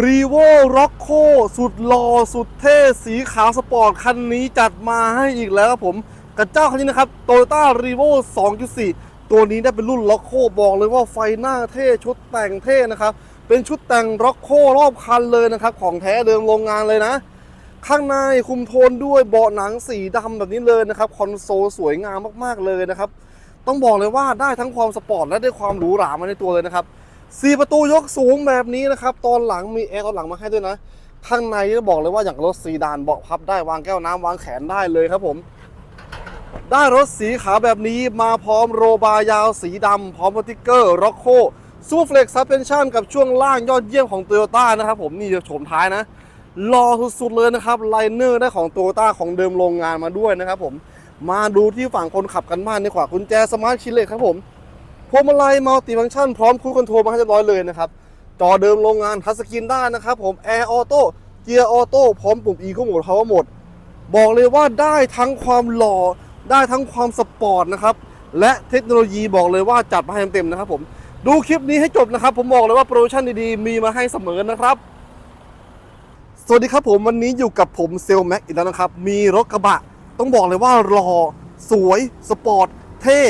รีโวร็อกโคสุดหล่อสุดเท่ สีขาวสปอร์ต คันนี้จัดมาให้อีกแล้วครับผมกับเจ้าคันนี้นะครับ Toyota r e v o 2.4 ตัวนี้ได้เป็นรุ่นล็อกโคบอกเลยว่าไฟหน้าเท่ ชุดแต่งเท่นะครับ เป็นชุดแต่งร็อกโครอบคันเลยนะครับ ของแท้เดิมโรงงานเลยนะ ข้างในคุมโทนด้วยเบาะหนังสีดำแบบนี้เลยนะครับ คอนโซลสวยงามมากๆเลยนะครับ ต้องบอกเลยว่าได้ทั้งความสปอร์ตและได้ความหรูหรามาในตัวเลยนะครับ สี่ประตูยกสูงแบบนี้นะครับ ตอนหลังมีแอร์ตอนหลังมาให้ด้วยนะ ข้างในนี่บอกเลยว่าอย่างรถซีดานเบาะพับได้วางแก้วน้ำวางแขนได้เลยครับผม ได้รถสีขาวแบบนี้มาพร้อมโรบายาวสีดำพร้อมสติ๊กเกอร์ร็อกโคซูเฟล็กซับเพนชั่นกับช่วงล่างยอดเยี่ยมของโตโยต้านะครับผมนี่จะโฉมท้ายนะรอสุดๆเลยนะครับไลเนอร์ได้ของโตโยต้าของเดิมโรงงานมาด้วยนะครับผมมาดูที่ฝั่งคนขับกันบ้างดีกว่ากุญแจสมาร์ทคิเลตครับผม พวงมาลัยมัลติฟังก์ชันพร้อมครูคอนโทรลมาให้เรียบร้อยเลยนะครับจอเดิมโรงงานทัชสกรีนได้นะครับผมแอร์ออโต้เกียร์ออโต้พร้อมปุ่ม e ก็หมด power หมดบอกเลยว่าได้ทั้งความหล่อได้ทั้งความสปอร์ตนะครับและเทคโนโลยีบอกเลยว่าจัดมาให้เต็มๆนะครับผมดูคลิปนี้ให้จบนะครับ ผมบอกเลยว่าโปรโมชั่นดีๆ มีมาให้เสมอนะครับ สวัสดีครับผมวันนี้อยู่กับผมเซลแม็กอีกแล้วนะครับ มีรถกระบะ ต้องบอกเลยว่าหล่อสวย สปอร์ต เท่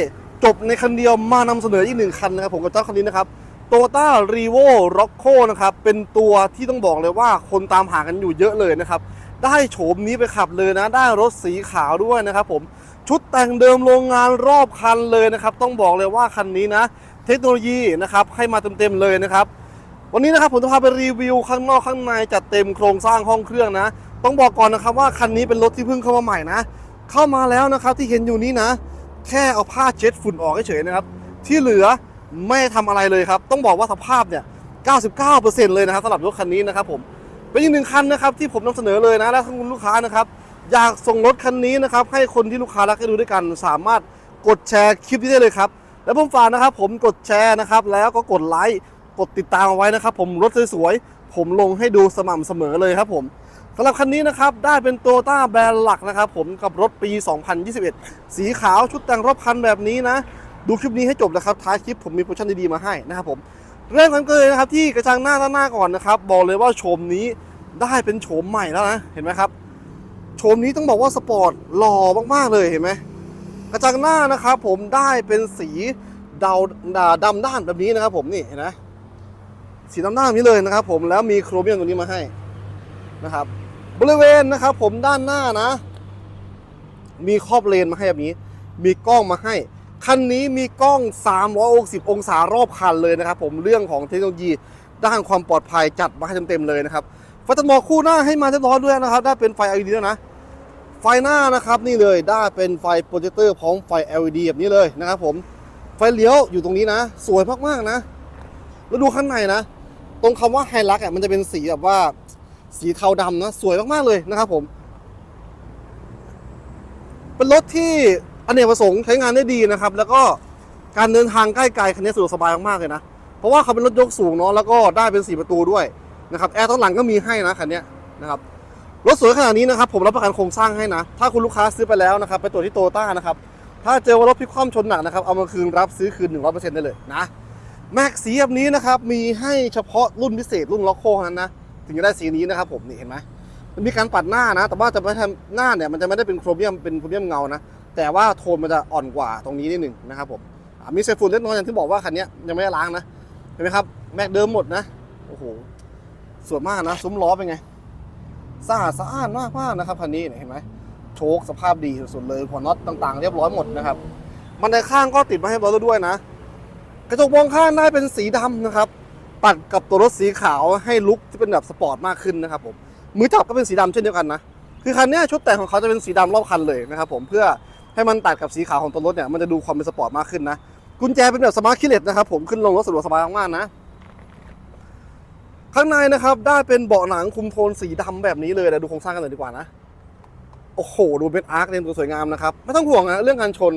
จบในคันเดียวมานำเสนออีกหนึ่งคันนะครับผมกับเจ้าคันนี้นะครับโตต้ารีโวร็อกโคนะครับเป็นตัวที่ต้องบอกเลยว่าคนตามหากันอยู่เยอะเลยนะครับ ได้โฉมนี้ไปขับเลยนะ ได้รถสีขาวด้วยนะครับผมชุดแต่งเดิมโรงงานรอบคันเลยนะครับ ต้องบอกเลยว่าคันนี้นะ เทคโนโลยีนะครับให้มาเต็มๆเลยนะครับ วันนี้นะครับผมจะพาไปรีวิวข้างนอกข้างในจัดเต็มโครงสร้างห้องเครื่องนะ ต้องบอกก่อนนะครับว่าคันนี้เป็นรถที่เพิ่งเข้ามาใหม่นะ เข้ามาแล้วนะครับที่เห็นอยู่นี้นะ แค่เอาผ้าเช็ดฝุ่นออกเฉยๆนะครับ ที่เหลือไม่ทำอะไรเลยครับ ต้องบอกว่าสภาพเนี่ย 99%เลยนะครับสำหรับรถคันนี้นะครับผม เป็นอีกหนึ่งคันนะครับที่ผมนำเสนอเลยนะ และคุณลูกค้านะครับ อยากส่งรถคันนี้นะครับให้คนที่ลูกค้ารักให้ดูด้วยกัน สามารถกดแชร์คลิปนี้ได้เลยครับ และผมฝากนะครับ ผมกดแชร์นะครับ แล้วก็กดไลค์ กดติดตามเอาไว้นะครับ ผมรถสวยๆ ผมลงให้ดูสม่ำเสมอเลยครับผม สำหรับคันนี้นะครับ ได้เป็นโตต้าแบรนด์หลักนะครับ ผมกับรถปี 2021 สีขาวชุดแต่งรอบคันแบบนี้นะ ดูคลิปนี้ให้จบนะครับ ท้ายคลิปผมมีโปรโมชั่นดีๆมาให้นะครับผม เริ่มกันเลยนะครับที่กระจังหน้าด้านหน้าก่อนนะครับ บอกเลยว่าโฉมนี้ได้เป็นโฉมใหม่แล้วนะ เห็นไหมครับ โฉมนี้ต้องบอกว่าสปอร์ตหล่อมากๆเลยเห็นไหมกระจังหน้านะครับ ผมได้เป็นสีดาวดำด้านแบบนี้นะครับผมนี่เห็นไหมสีดำด้านนี้เลยนะครับ ผมแล้วมีโครเมียมตรงนี้มาให้นะครับ บริเวณนะครับผมด้านหน้านะ มีครอบเลนมาให้แบบนี้ มีกล้องมาให้ คันนี้มีกล้อง 360 องศารอบคันเลยนะครับผมเรื่องของเทคโนโลยีด้านความปลอดภัยจัดมาให้เต็มๆเลยนะครับไฟตัดหมอกคู่หน้าให้มาเรียบร้อยด้วยนะครับ ได้เป็นไฟ LED แล้วนะ ไฟหน้านะครับนี่เลยได้เป็นไฟโปรเจคเตอร์พร้อมไฟ LED แบบนี้เลยนะครับผมไฟเลี้ยวอยู่ตรงนี้นะ สวยมากๆนะ แล้วดูข้างในนะ ตรงคำว่าไฮลักอะมันจะเป็นสีแบบว่า สีเทาดำนะสวยมากๆเลยนะครับผม เป็นรถที่อเนกประสงค์ใช้งานได้ดีนะครับ แล้วก็การเดินทางใกล้ไกลคันนี้สะดวกสบายมากๆเลยนะ เพราะว่าเขาเป็นรถยกสูงเนาะแล้วก็ได้เป็นสีประตูด้วยนะครับแอร์ตอนหลังก็มีให้นะคันนี้นะครับรถสวยขนาดนี้นะครับผมรับประกันโครงสร้างให้นะ ถ้าคุณลูกค้าซื้อไปแล้วนะครับ ไปตรวจที่โตต้านะครับ ถ้าเจอว่ารถพลิกคว่ำชนหนักนะครับ เอามาคืนรับซื้อคืน 100%ได้เลยนะ แม็กสีแบบนี้นะครับ มีให้เฉพาะรุ่นพิเศษรุ่นล็อกโคนั้นนะ ถึงจะได้สีนี้นะครับผมนี่เห็นไหมมันมีการปัดหน้านะ แต่ว่าจะไม่ทำหน้าเนี่ยมันจะไม่ได้เป็นโครเมียมเป็นโครเมียมเงานะ แต่ว่าโทนมันจะอ่อนกว่าตรงนี้นิดหนึ่งนะครับผมมีเศษฝุ่นเล็กน้อยอย่างที่บอกว่าคันนี้ยังไม่ได้ล้างนะเห็นไหมครับแม็กเดิมหมดนะโอ้โหสวยมากนะซุ้มล้อเป็นไงสะอาดสะอ้านมากมากนะครับคันนี้เห็นไหมโชคสภาพดีสุดๆเลยหัวน็อตต่างๆ เรียบร้อยหมดนะครับมันในข้างก็ติดมาให้บอลด้วยนะ กระจกมองข้างได้เป็นสีดำนะครับ ปัดกับตัวรถสีขาวให้ลุคที่เป็นแบบสปอร์ตมากขึ้นนะครับผมมือจับก็เป็นสีดำเช่นเดียวกันนะคือคันนี้ชุดแต่งของเขาจะเป็นสีดำรอบคันเลยนะครับผมเพื่อให้มันตัดกับสีขาวของตัวรถเนี่ยมันจะดูความเป็นสปอร์ตมากขึ้นนะกุญแจเป็นแบบสมาร์ทคีเลตนะครับผมขึ้นลงรถสะดวกสบายมากๆนะ ข้างในนะครับได้เป็นเบาะหนังคุมโทนสีดำแบบนี้เลยเดี๋ยวดูโครงสร้างกันเลยดีกว่านะโอ้โหดูเป็นอาร์คเรียนตัวสวยงามนะครับไม่ต้องห่วงนะเรื่องการชน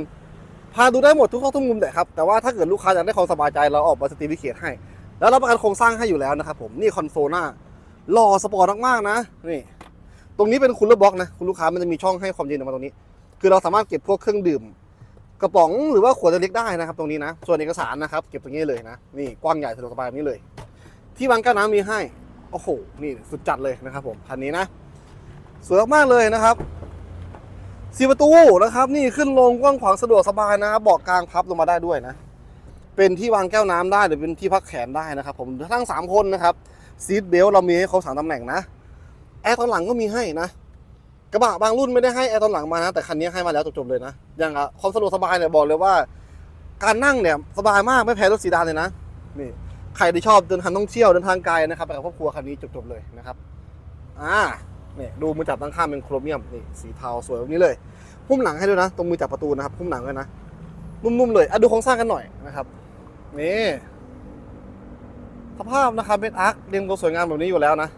พาดูได้หมดทุกข้อทุกมุมแต่ครับแต่ว่าถ้าเกิดลูกค้าอยากได้ความสบายใจเราออกมาสติฟิเคตให้ แล้วรับประกันโครงสร้างให้อยู่แล้วนะครับผมนี่คอนโซลหน้าหล่อสปอร์ตมากๆนะนี่ตรงนี้เป็นคูลเลอร์บ็อกนะคุณลูกค้ามันจะมีช่องให้ความเย็นออกมาตรงนี้ คือเราสามารถเก็บพวกเครื่องดื่ม กระป๋องหรือว่าขวดเล็กได้นะครับ ตรงนี้นะ ส่วนเอกสารนะครับ เก็บตรงนี้เลยนะนี่กว้างใหญ่สะดวกสบายแบบนี้เลย ที่วางก้วน้ำมีให้โอ้โหนี่สุดจัดเลยนะครับผมคันนี้นะสวยมากเลยนะครับสีประตูนะครับ นี่ขึ้นลงกว้างขวางสะดวกสบายนะครับเบาะกลางพับลงมาได้ด้วยนะ เป็นที่วางแก้วน้ำได้หรือเป็นที่พักแขนได้นะครับผมทั้งสามคนนะครับซีทเบลต์เรามีให้เขาสามตำแหน่งนะแอร์ตอนหลังก็มีให้นะกระบะบางรุ่นไม่ได้ให้แอร์ตอนหลังมานะแต่คันนี้ให้มาแล้วจบๆเลยนะอย่างอะความสะดวกสบายเนี่ยบอกเลยว่า การนั่งเนี่ยสบายมากไม่แพ้รถสีดานเลยนะนี่ใครที่ชอบเดินทางท่องเที่ยวเดินทางไกลนะครับไปกับครอบครัวคันนี้จบๆเลยนะครับอ่าเนี่ยดูมือจับตั้งข้างเป็นโครเมียมนี่สีเทาสวยแบบนี้เลยหุ้มหลังให้ด้วยนะ ตรงมือจับประตูนะครับหุ้มหลังด้วยนะ นุ่มๆเลยอะดูโครงสร้างกันหน่อยนะครับ นี่สภาพนะครับเป็นอาร์คเรียงตัวสวยงามแบบนี้อยู่แล้วนะ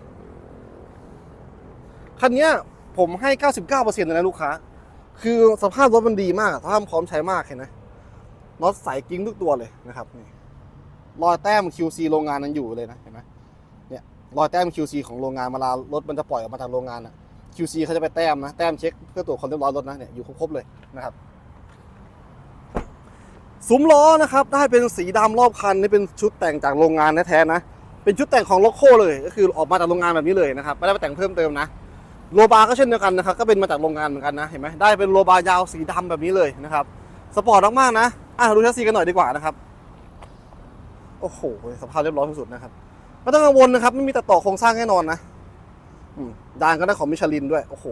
คันนี้ผมให้ 99%เลยนะลูกค้า คือสภาพรถมันดีมากสภาพพร้อมใช้มากเห็นไหมน็อตใสกิ้งทุกตัวเลยนะครับนี่รอยแต้ม QC โรงงานนั้นอยู่เลยนะเห็นไหมเนี่ยรอยแต้ม QC ของโรงงานเวลารถมันจะปล่อยออกมาจากโรงงานอะ QC เขาจะไปแต้มนะ แต้มเช็คเพื่อตรวจความเรียบร้อยรถนะเนี่ยอยู่ครบๆเลยนะครับ ซุ้มล้อนะครับได้เป็นสีดำรอบคันนี่เป็นชุดแต่งจากโรงงานแท้ๆนะ เป็นชุดแต่งของโลโก้เลย ก็คือออกมาจากโรงงานแบบนี้เลยนะครับไม่ได้ไปแต่งเพิ่มเติมนะโลบาร์ก็เช่นเดียวกันนะครับก็เป็นมาจากโรงงานเหมือนกันนะเห็นไหมได้เป็นโลบาร์ยาวสีดำแบบนี้เลยนะครับสปอร์ตมากๆนะอะดูแชสซีกันหน่อยดีกว่านะครับโอ้โหสภาพเรียบร้อยที่สุดนะครับไม่ต้องกังวลนะครับไม่มีตัดต่อโครงสร้างแน่นอนนะดานก็ได้ของมิชลินด้วยโอ้โห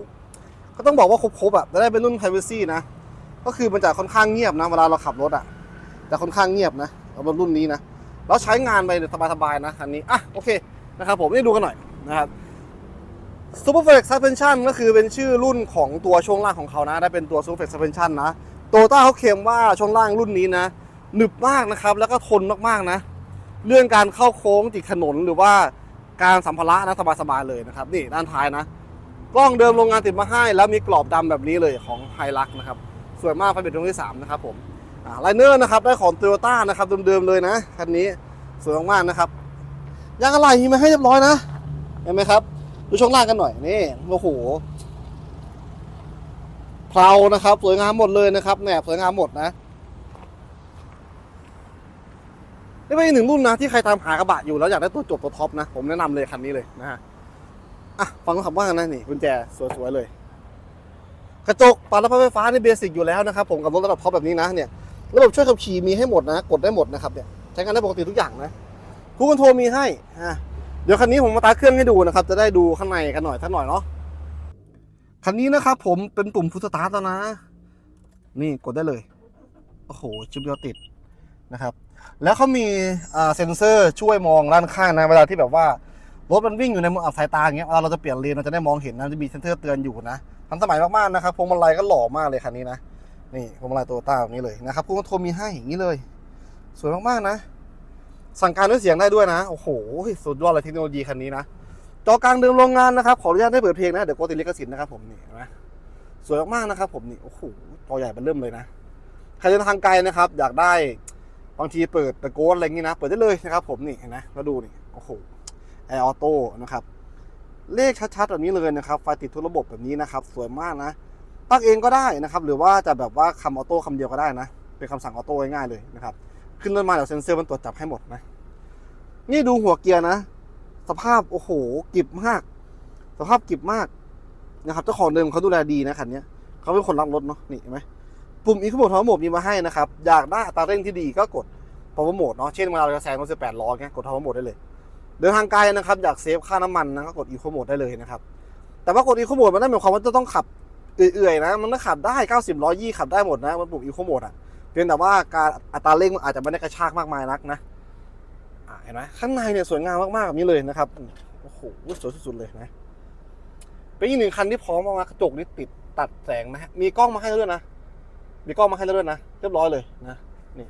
ก็ต้องบอกว่าครบๆอะจะได้เป็นรุ่น privacy นะก็คือมันจะค่อนข้างเงียบนะเวลาเราขับรถอะ จะค่อนข้างเงียบนะเอาบรุ่นนี้นะแล้วใช้งานไปสบายๆนะคันนี้อะโอเคนะครับผมนี่ดูกันหน่อยนะครับ Super Flex Suspension ก็คือเป็นชื่อรุ่นของตัวช่วงล่างของเขานะได้เป็นตัว Super Flex Suspension นะโตต้าเขาเคลมว่าช่วงล่างรุ่นนี้นะหนึบมากนะครับแล้วก็ทนมากๆนะ เรื่องการเข้าโค้งติดถนนหรือว่าการสัมภาระนะสบายๆเลยนะครับนี่ด้านท้ายนะ กล้องเดิมโรงงานติดมาให้ แล้วมีกรอบดำแบบนี้เลยของไฮลักนะครับ สวยมากไฟเบรดดวงที่3นะครับผม ไลเนอร์นะครับได้ของโตโยต้านะครับเดิมๆเลยนะคันนี้สวยมากๆนะครับยางอะไหล่มีมาให้เรียบร้อยนะเห็นไหมครับ ดูช่วงล่างกันหน่อยนี่โอ้โหเพลานะครับสวยงามหมดเลยนะครับแหนบสวยงามหมดนะนี่เป็นอีกหนึ่งรุ่นนะที่ใครตามหากระบะอยู่แล้วอยากได้ตัวจบตัวท็อปนะผมแนะนำเลยคันนี้เลยนะฮะอะฟังคำว่ากันนะนี่กุญแจสวยๆเลย กระจกปัดระไฟฟ้านี่เบสิกอยู่แล้วนะครับผมกับรถระดับท็อปแบบนี้นะเนี่ย ระบบช่วยขับขี่มีให้หมดนะ กดได้หมดนะครับเนี่ยใช้งานได้ปกติทุกอย่างนะคูคอนโทรมีให้อะเดี๋ยวคันนี้ผมมาตาเครื่องให้ดูนะครับ จะได้ดูข้างในกันหน่อยสักหน่อยเนาะคันนี้นะครับผมเป็นปุ่มฟุตสตาร์ทแล้วนะ นี่กดได้เลยโอ้โหชิปเดียวติดนะครับ แล้วเขามีเซ็นเซอร์ช่วยมองด้านข้างนะเวลาที่แบบว่ารถมันวิ่งอยู่ในมุมอับสายตาอย่างเงี้ยเวลาเราจะเปลี่ยนเลนเราจะได้มองเห็นนะจะมีเซ็นเซอร์เตือนอยู่นะทันสมัยมากๆนะครับพวงมาลัยก็หล่อมากเลยคันนี้นะ นี่พวงมาลัยโตโยต้าแบบนี้เลยนะครับคุณโทรมีให้อย่างนี้เลย สวยมากๆนะ สั่งการด้วยเสียงได้ด้วยนะ โอ้โห สุดยอดเลยเทคโนโลยีคันนี้นะ จอกลางเดิมโรงงานนะครับ ขออนุญาตได้เปิดเพลงนะ เดี๋ยวโกติลิขสิทธิ์นะครับผมนี่นไหมสวยมากๆนะครับผมนี่ โอ้โห จอใหญ่เป็นเริ่มเลยนะ ใครเดินทางไกลนะครับ อยากได้บางทีเปิดตะโกนอะไรอย่างงี้นะ เปิดได้เลยนะครับ ผมนี่เห็นไหมมาดูนี่ โอ้โห แอร์ออโต้นะครับ เลขชัดๆแบบนี้เลยนะครับ ไฟติดทุกระบบแบบนี้นะครับ สวยมากนะ ตั้งเองก็ได้นะครับ หรือว่าจะแบบว่าคำออโต้คำเดียวก็ได้นะ เป็นคำสั่งออโต้ง่ายๆเลยนะครับ ขึ้นรถมาเดี๋ยวเซ็นเซอร์มันตรวจจับให้หมดนะ นี่ดูหัวเกียร์นะ สภาพโอ้โหกิบมาก สภาพกิบมากนะครับเจ้าของเดิมเขาดูแลดีนะคันนี้เขาเป็นคนรักรถเนาะนี่เห็นไหมปุ่มอี o โ o ม e ทั้งหมดมีมาให้นะครับ อยากได้อัตราเร่งที่ดีก็กด power mode เนาะเช่นเวลาเราจะแซงรถ18ล้อเงี้ยกด power mode ได้เลย เดินทางไกลนะครับ อยากเซฟค่าน้ำมันนะก็กด eco mode ได้เลยนะครับแต่ว่ากด eco mode มันไม่ได้หมายความว่าจะต้องขับ เอื่อยๆนะ มันก็ขับได้ 90 100ยี่ขับได้หมดนะ มันปุ่ม eco mode อะ เพียงแต่ว่าการอัตราเร่งมันอาจจะไม่ได้กระชากมากมายนักนะเห็นไหมข้างในเนี่ยสวยงามมากๆแบบนี้เลยนะครับ โอ้โหสวยสุดๆเลยนะเป็นอีกหนึ่งคันที่พร้อมมากๆกระจกนี่ติดตัดแสงนะฮะมีกล้องมาให้แล้วด้วยนะ มีกล้องมาให้แล้วด้วยนะ เรียบร้อยเลยนะ นี่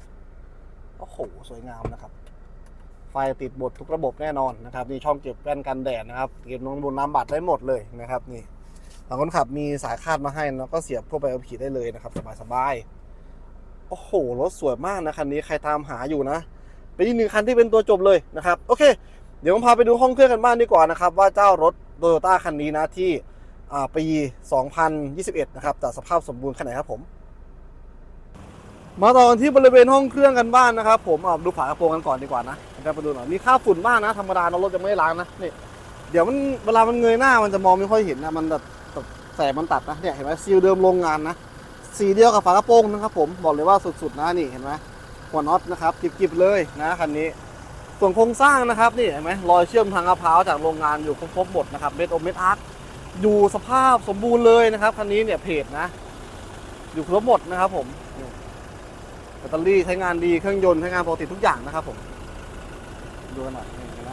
โอ้โห สวยงามนะครับ ไฟติดบดทุกระบบแน่นอนนะครับ นี่ช่องเก็บแว่นกันแดดนะครับ เก็บนงบนน้ำบัตรได้หมดเลยนะครับ นี่ ทางคนขับมีสายคาดมาให้แล้วก็เสียบเข้าไปเอาขี่ได้เลยนะครับ สบายๆ โอ้โห รถสวยมากนะคันนี้ใครตามหาอยู่นะ เป็นอีกหนึ่งคันที่เป็นตัวจบเลยนะครับ โอเค เดี๋ยวผมพาไปดูห้องเครื่องกันบ้างดีกว่านะครับ ว่าเจ้ารถโตโยต้าคันนี้นะที่อ่าปี 2021 นะครับแต่สภาพสมบูรณ์ขนาดไหนครับผม มาต่อกันที่บริเวณห้องเครื่องกันบ้างนะครับ ผมอะดูฝากระโปรงกันก่อนดีกว่านะจะไปดูหน่อยมีค่าฝุ่นบ้างนะธรรมดาเนอะรถจะไม่ล้างนะนี่เดี๋ยวมันเวลามันเงยหน้ามันจะมองไม่ค่อยเห็นนะมันแบบ แสงมันตัดนะเนี่ยเห็นไหมซีลเดิมโรงงานนะสีเดียวกับฝากระโปรงนะครับผมบอกเลยว่าสุดๆนะนี่เห็นไหมหัวน็อตนะครับกิบๆเลยนะคันนี้ส่วนโครงสร้างนะครับนี่เห็นไหมรอยเชื่อมทางมะเพราจากโรงงานอยู่ครบๆหมดนะครับเม็ดอมเม็ดอาร์คอยู่สภาพสมบูรณ์เลยนะครับคันนี้เนี่ยเพจนะ อยู่ครบหมดนะครับผมแบตเตอรี่ใช้งานดีเครื่องยนต์ใช้งานปกติทุกอย่างนะครับผมดูกันหน่อยนี่เห็นไหม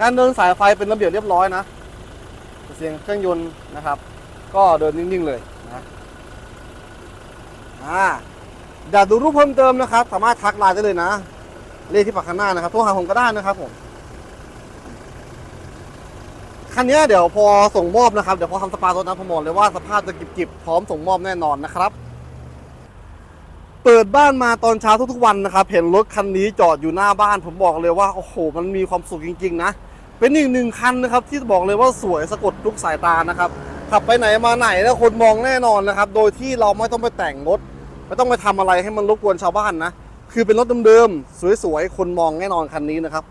การเดินสายไฟเป็นระเบียบเรียบร้อยนะ เสียงเครื่องยนต์นะครับ ก็เดินนิ่งๆเลยนะอ่าอยากดูรูปเพิ่มเติมนะครับ สามารถทักไลน์ได้เลยนะ เลขที่ปักข้างหน้านะครับโทรหาผมก็ได้นะครับผมคันนี้เดี๋ยวพอส่งมอบนะครับเดี๋ยวพอทำสปาตัวนั้นผมบอกเลยว่าสภาพจะกิบๆพร้อมส่งมอบแน่นอนนะครับ เปิดบ้านมาตอนเช้าทุกๆวันนะครับ เห็นรถคันนี้จอดอยู่หน้าบ้าน ผมบอกเลยว่าโอ้โห มันมีความสุขจริง ๆ นะ เป็นอีกหนึ่งคันนะครับที่บอกเลยว่าสวยสะกดทุกสายตานะครับ ขับไปไหนมาไหนแล้วคนมองแน่นอนนะครับ โดยที่เราไม่ต้องไปแต่งรถไม่ต้องไปทำอะไรให้มันรบกวนชาวบ้านนะ คือเป็นรถเดิมๆสวยๆ คนมองแน่นอนคันนี้นะครับ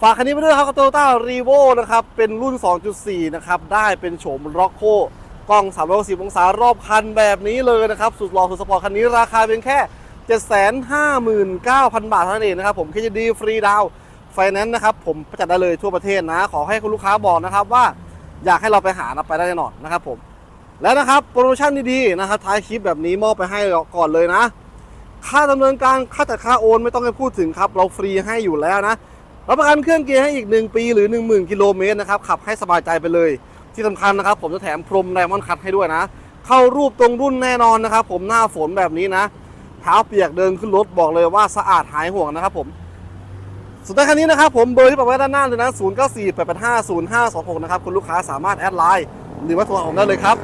ฝากคันนี้ไปด้วยครับกับ Toyota r e v o นะครับ เป็นรุ่น 2.4 นะครับ ได้เป็นโฉม r o c c o กล้อง 360 องศารอบคันแบบนี้เลยนะครับ สุดหล่อสุดสปอร์ตคันนี้ราคาเป็นแค่ 759,000 บาทเท่านั้นเองนะครับ ผม KJD ฟรีดาว ไฟแนนซ์นะครับผมจัดได้เลยทั่วประเทศนะ ขอให้คุณลูกค้าบอกนะครับว่าอยากให้เราไปหานะไปได้แน่นอนนะครับผมแล้วนะครับโปรโมชั่นดีๆนะครับท้ายคลิปแบบนี้มอบไปให้ก่อนเลยนะ ค่าดำเนินการค่าจัดค่าโอนไม่ต้องให้พูดถึงครับ เราฟรีให้อยู่แล้วนะรับประกันเครื่องเกียร์ให้อีก 1 ปีหรือ 10,000 กิโลเมตรนะครับขับให้สบายใจไปเลย ที่สำคัญนะครับ ผมจะแถมพรมไดมอนด์คัทให้ด้วยนะ เข้ารูปตรงรุ่นแน่นอนนะครับ ผมหน้าฝนแบบนี้นะเท้าเปียกเดินขึ้นรถบอกเลยว่าสะอาดหายห่วงนะครับผม สุดท้ายคันนี้นะครับผมเบอร์ที่บอกไว้ด้านหน้าเลยนะ 0 9 4 8 8 5 0 5 2 6 นะครับ คุณลูกค้าสามารถแอดไลน์หรือว่าโทรผมได้เลยครับ